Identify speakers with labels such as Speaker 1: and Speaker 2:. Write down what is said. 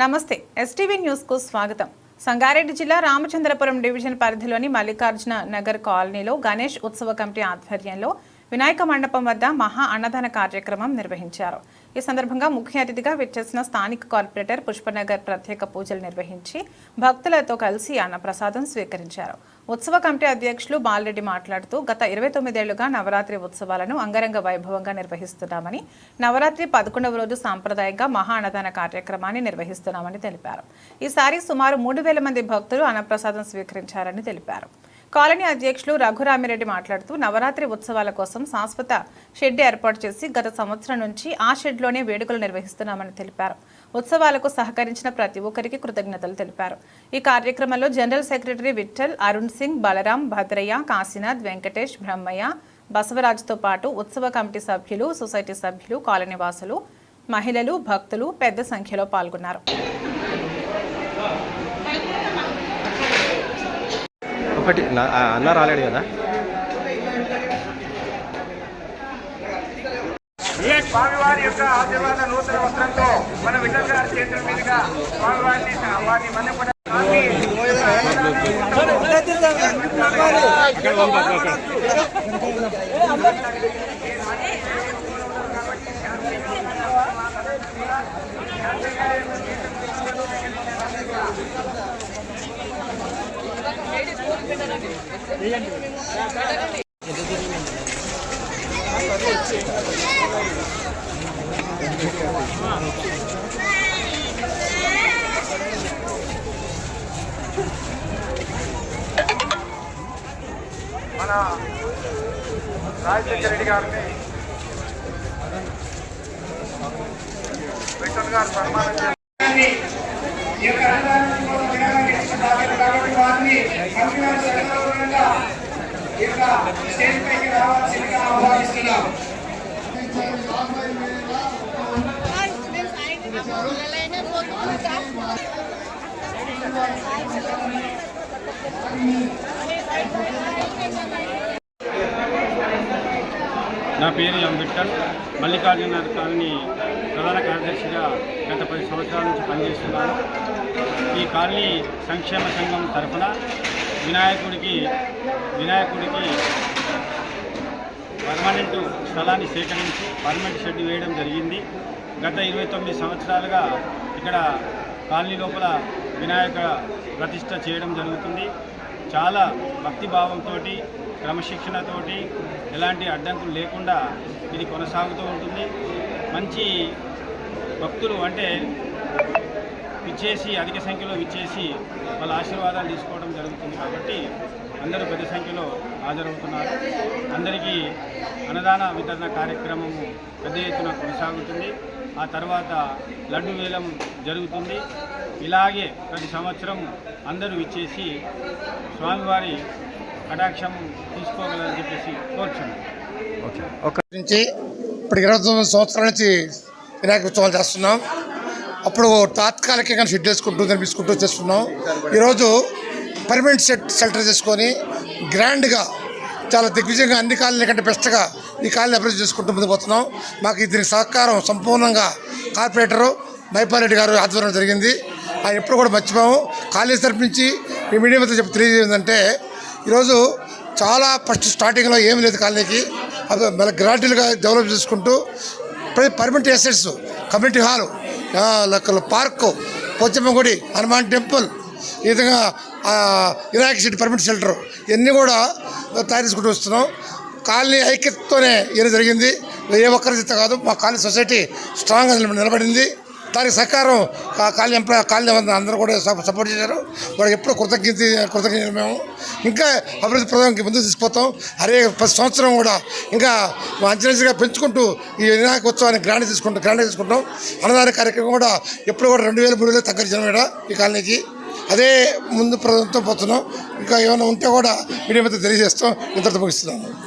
Speaker 1: నమస్తే. ఎస్టీవీ న్యూస్కు స్వాగతం. సంగారెడ్డి జిల్లా రామచంద్రపురం డివిజన్ పరిధిలోని మల్లికార్జున నగర్ కాలనీలో గణేష్ ఉత్సవ కమిటీ ఆధ్వర్యంలో వినాయక మండపం వద్ద మహా అన్నదాన కార్యక్రమం నిర్వహించారు. ఈ సందర్భంగా ముఖ్య అతిథిగా విచ్చేసిన స్థానిక కార్పొరేటర్ పుష్పనగర్ ప్రత్యేక పూజలు నిర్వహించి భక్తులతో కలిసి అన్నప్రసాదం స్వీకరించారు. ఉత్సవ కమిటీ అధ్యక్షులు బాలరెడ్డి మాట్లాడుతూ గత ఇరవై తొమ్మిదేళ్ళుగా నవరాత్రి ఉత్సవాలను అంగరంగ వైభవంగా నిర్వహిస్తున్నామని నవరాత్రి పదకొండవ రోజు సాంప్రదాయంగా మహా అన్నదాన కార్యక్రమాన్ని నిర్వహిస్తున్నామని తెలిపారు. ఈసారి సుమారు మూడు వేల మంది భక్తులు అన్నప్రసాదం స్వీకరించారని తెలిపారు. కాలనీ అధ్యక్షులు రఘురామిరెడ్డి మాట్లాడుతూ నవరాత్రి ఉత్సవాల కోసం శాశ్వత షెడ్ ఏర్పాటు చేసి గత సంవత్సరం నుంచి ఆ షెడ్లోనే వేడుకలు నిర్వహిస్తున్నామని తెలిపారు. ఉత్సవాలకు సహకరించిన ప్రతి ఒక్కరికి కృతజ్ఞతలు తెలిపారు. ఈ కార్యక్రమంలో జనరల్ సెక్రటరీ విఠల్ అరుణ్ సింగ్ బలరాం భద్రయ్య కాశీనాథ్ వెంకటేష్ బ్రహ్మయ్య బసవరాజుతో పాటు ఉత్సవ కమిటీ సభ్యులు సొసైటీ సభ్యులు కాలనీవాసులు మహిళలు భక్తులు పెద్ద సంఖ్యలో పాల్గొన్నారు.
Speaker 2: ఒకటి అన్న రాలేడు కదా?
Speaker 3: స్వామివారి యొక్క ఆశీర్వాద నూతన వస్త్రంతో మన విఠల్ గారి చేతుల మీదుగా స్వామివారిని వారిని మన కూడా మన రాజశేఖర రెడ్డి గారిని విఠల్ గారు సన్మానం చేస్తారు ఈ యొక్క అన్నదానం కోసం వినడానికి ఇష్టపడాలి కాబట్టి వారిని పంపిణీ సందర్భంగా ఈ యొక్క స్టేజ్ పైకి రావాల్సిందిగా ఆహ్వానిస్తున్నాం
Speaker 4: నా పేరు అంబేద్కర్ మల్లికార్జున కాలనీ ప్రధాన కార్యదర్శిగా గత పది సంవత్సరాల నుంచి పనిచేస్తున్నాను. ఈ కాలనీ సంక్షేమ సంఘం తరఫున వినాయకుడికి వినాయకుడికి పర్మనెంట్ స్థలాన్ని సేకరించి పర్మనెంట్ షెడ్ వేయడం జరిగింది. గత ఇరవై తొమ్మిది సంవత్సరాలుగా ఇక్కడ కాలనీ లోపల వినాయక ప్రతిష్ట చేయడం జరుగుతుంది. చాలా భక్తిభావంతో క్రమశిక్షణతోటి ఎలాంటి అడ్డంకులు లేకుండా ఇది కొనసాగుతూ ఉంటుంది. మంచి భక్తులు అంటే విచ్చేసి అధిక సంఖ్యలో విచ్చేసి వాళ్ళ ఆశీర్వాదాలు తీసుకోవడం జరుగుతుంది కాబట్టి అందరూ పెద్ద సంఖ్యలో హాజరవుతున్నారు. అందరికీ అన్నదాన వితరణ కార్యక్రమము పెద్ద ఎత్తున కొనసాగుతుంది. ఆ తర్వాత లడ్డు వేలం జరుగుతుంది. ఇలాగే ప్రతి సంవత్సరం అందరూ విచ్చేసి స్వామివారి కటాక్షం తీసుకోగలరని చెప్పేసి
Speaker 2: ఒక
Speaker 5: నుంచి ఇప్పుడు ఇరవై తొమ్మిది సంవత్సరాల నుంచి వినాయక ఉత్సవాలు చేస్తున్నాం. అప్పుడు తాత్కాలికంగా షెడ్ వేసుకుంటూ కనిపించుకుంటూ చేస్తున్నాం. ఈరోజు పర్మనెంట్ సెట్ సెల్టర్ చేసుకొని గ్రాండ్గా చాలా దిగ్విజయంగా అన్ని కాలనీ కంటే బెస్ట్గా ఈ కాలనీ అభివృద్ధి చేసుకుంటూ ముందుకు పోతున్నాం. మాకు ఇద్దరి సహకారం సంపూర్ణంగా కార్పొరేటరు మైపారెడ్డి గారు ఆధ్వర్యం జరిగింది. ఆయన ఎప్పుడు కూడా మర్చిపోము. కాలేజ్ తరపు నుంచి ఈ మీడియా మీద చెప్పి తెలియజేయందంటే ఈరోజు చాలా ఫస్ట్ స్టార్టింగ్లో ఏమీ లేదు కాలనీకి. అది మన గ్రాడ్యువల్గా డెవలప్ చేసుకుంటూ ప్రతి permanent assets community hall park Pochamma గుడి హనుమాన్ టెంపుల్ ఈ విధంగా ఆ, వినాయక షెల్టర్ ఇవన్నీ కూడా తయారు చేసుకుంటూ వస్తున్నాం. కాలనీ ఐక్యతతోనే ఇది జరిగింది. ఏ ఒక్కరి చేత కాదు మా కాలనీ సొసైటీ స్ట్రాంగ్గా నిలబడింది. దానికి సహకారం కాలనీ ఎంప్లాయ్ కాలనీ వంద అందరూ కూడా సపోర్ట్ చేశారు. వాళ్ళకి ఎప్పుడు కృతజ్ఞత కృతజ్ఞత మేము. ఇంకా అభివృద్ధి ప్రధానికి ముందుకు తీసుకుపోతాం. అరే ప్రతి సంవత్సరం కూడా ఇంకా అంచనీగా పెంచుకుంటూ ఈ వినాయక ఉత్సవాన్ని గ్రాండ్ తీసుకుంటాం గ్రాండ్ తీసుకుంటాం అన్నదాన కార్యక్రమం కూడా ఎప్పుడు కూడా రెండు వేల మూడు వేలు తగ్గర జనం ఈ కాలనీకి. అదే ముందు ప్రభుత్వం పోతున్నాం. ఇంకా ఏమైనా ఉంటే కూడా మీడియా మీద తెలియజేస్తాం. ఇంతటితో ముగిస్తున్నాను.